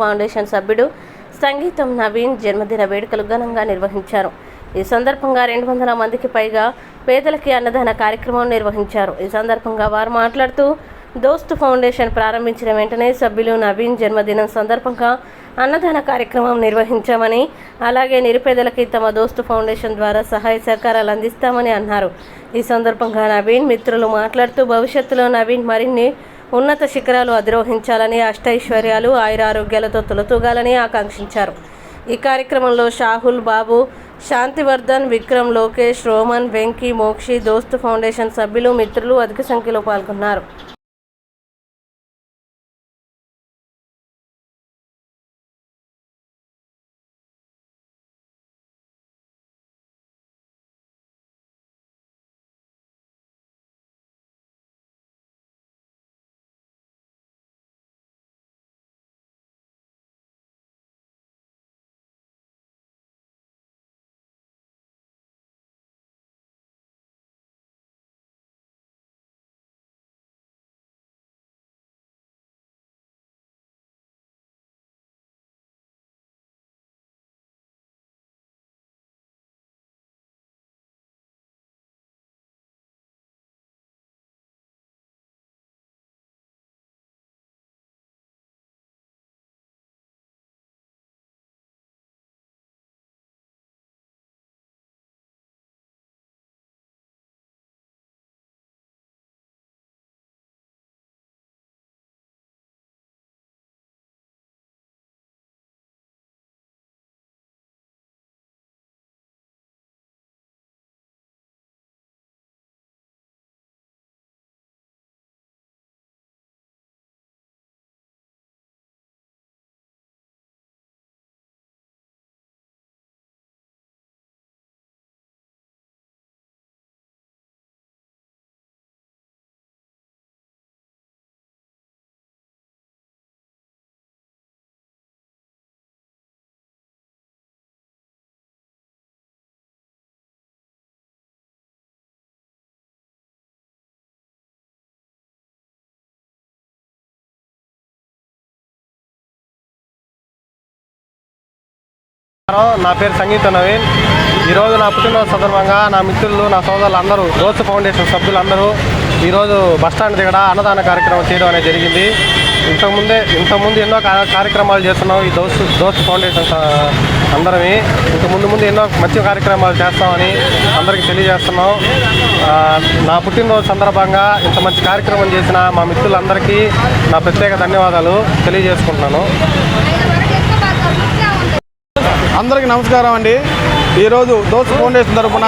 Foundation సభ్యుడు సంగీతం నవీన్ జన్మదిన వేడుకలు ఘనంగా నిర్వహించారు. ఈ సందర్భంగా రెండు వందల మందికి పైగా పేదలకి అన్నదాన కార్యక్రమం నిర్వహించారు. ఈ సందర్భంగా వారు మాట్లాడుతూ దోస్త్ ఫౌండేషన్ ప్రారంభించిన వెంటనే సభ్యులు నవీన్ జన్మదినం సందర్భంగా అన్నదాన కార్యక్రమం నిర్వహించామని అలాగే నిరుపేదలకి తమ దోస్తు ఫౌండేషన్ ద్వారా సహాయ సహకారాలు అందిస్తామని అన్నారు. ఈ సందర్భంగా నవీన్ మిత్రులు మాట్లాడుతూ భవిష్యత్తులో నవీన్ మరిన్ని ఉన్నత శిఖరాలు అధిరోహించాలని అష్టైశ్వర్యాలు ఆయురారోగ్యాలతో తులతూగాలని ఆకాంక్షించారు. ఈ కార్యక్రమంలో షాహుల్ బాబు శాంతివర్ధన్ విక్రమ్ లోకేష్ రోమన్ వెంకీ మోక్షి దోస్తు ఫౌండేషన్ సభ్యులు మిత్రులు అధిక సంఖ్యలో పాల్గొన్నారు. నా పేరు సంగీత నవీన్. ఈరోజు నా పుట్టినరోజు సందర్భంగా నా మిత్రులు నా సోదరులు అందరూ రోజ్ ఫౌండేషన్ సభ్యులందరూ ఈరోజు బస్టాండ్ దగ్గర అన్నదాన కార్యక్రమం చేయడం అనేది జరిగింది. ఇంతకుముందే ఇంతకుముందు ఎన్నో కార్యక్రమాలు చేస్తున్నాం ఈ దోస్తు దోస్తు ఫౌండేషన్ అందరమే. ఇంక ముందు ముందు ఎన్నో మంచి కార్యక్రమాలు చేస్తామని అందరికీ తెలియజేస్తున్నాం. నా పుట్టినరోజు సందర్భంగా ఇంత మంచి కార్యక్రమం చేసిన మా మిత్రులందరికీ నా ప్రత్యేక ధన్యవాదాలు తెలియజేసుకుంటున్నాను. అందరికీ నమస్కారం అండి. ఈరోజు దోస్త్ ఫౌండేషన్ తరఫున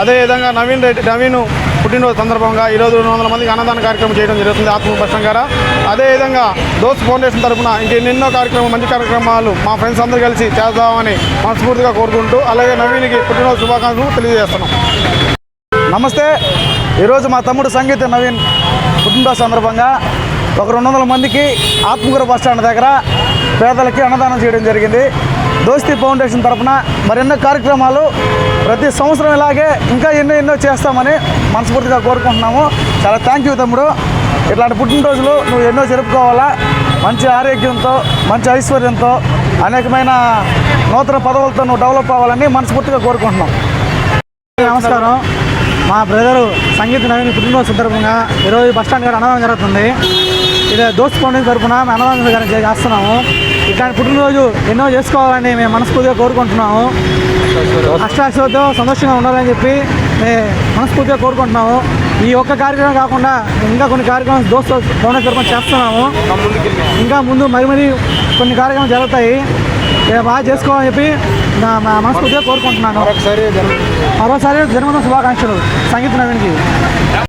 అదేవిధంగా నవీన్ రెడ్డి నవీన్ పుట్టినరోజు సందర్భంగా ఈరోజు రెండు వందల మందికి అన్నదాన కార్యక్రమం చేయడం జరుగుతుంది ఆత్మ గారా? అదేవిధంగా దోస్త్ ఫౌండేషన్ తరఫున ఇంకెన్నెన్నో కార్యక్రమం మంచి కార్యక్రమాలు మా ఫ్రెండ్స్ అందరూ కలిసి చేద్దామని మనస్ఫూర్తిగా కోరుకుంటూ అలాగే నవీన్కి పుట్టినరోజు శుభాకాంక్షలు తెలియజేస్తున్నాం. నమస్తే. ఈరోజు మా తమ్ముడు సంగీత నవీన్ పుట్టినరోజు సందర్భంగా ఒక రెండు వందల మందికి ఆత్మకూర బస్ స్టాండ్ దగ్గర పేదలకి అన్నదానం చేయడం జరిగింది. దోస్తీ ఫౌండేషన్ తరఫున మరెన్నో కార్యక్రమాలు ప్రతి సంవత్సరం ఇలాగే ఇంకా ఎన్నో ఎన్నో చేస్తామని మనస్ఫూర్తిగా కోరుకుంటున్నాము. చాలా థ్యాంక్ యూ తమ్ముడు. ఇట్లాంటి పుట్టినరోజులు నువ్వు ఎన్నో జరుపుకోవాలా? మంచి ఆరోగ్యంతో మంచి ఐశ్వర్యంతో అనేకమైన నూతన పదవులతో నువ్వు డెవలప్ అవ్వాలని మనస్ఫూర్తిగా కోరుకుంటున్నాం. నమస్కారం. మా బ్రదరు సంగీత నవీన్ పుట్టినరోజు సందర్భంగా ఈరోజు బస్ స్టాండ్ గారు అన్నదానం జరుగుతుంది. ఇది దోస్త్ ఫౌండేషన్ తరఫున మేము అన్నదానం గారు చేస్తున్నాము. ఇట్లాంటి పుట్టినరోజు ఎన్నో చేసుకోవాలని మేము మనస్ఫూర్తిగా కోరుకుంటున్నాము. అష్టాశ్వతో సంతోషంగా ఉండాలని చెప్పి మేము మనస్ఫూర్తిగా కోరుకుంటున్నాము. ఈ ఒక్క కార్యక్రమం కాకుండా ఇంకా కొన్ని కార్యక్రమాలు దోస్త్ తరఫున చేస్తున్నాము. ఇంకా ముందు మరి మరి కొన్ని కార్యక్రమాలు జరుగుతాయి. బాగా చేసుకోవాలని చెప్పి నా మా మనస్ఫూర్తిగా కోరుకుంటున్నాను. మరోసారి జన్మదిన శుభాకాంక్షలు. సంగీత నవీన్కి.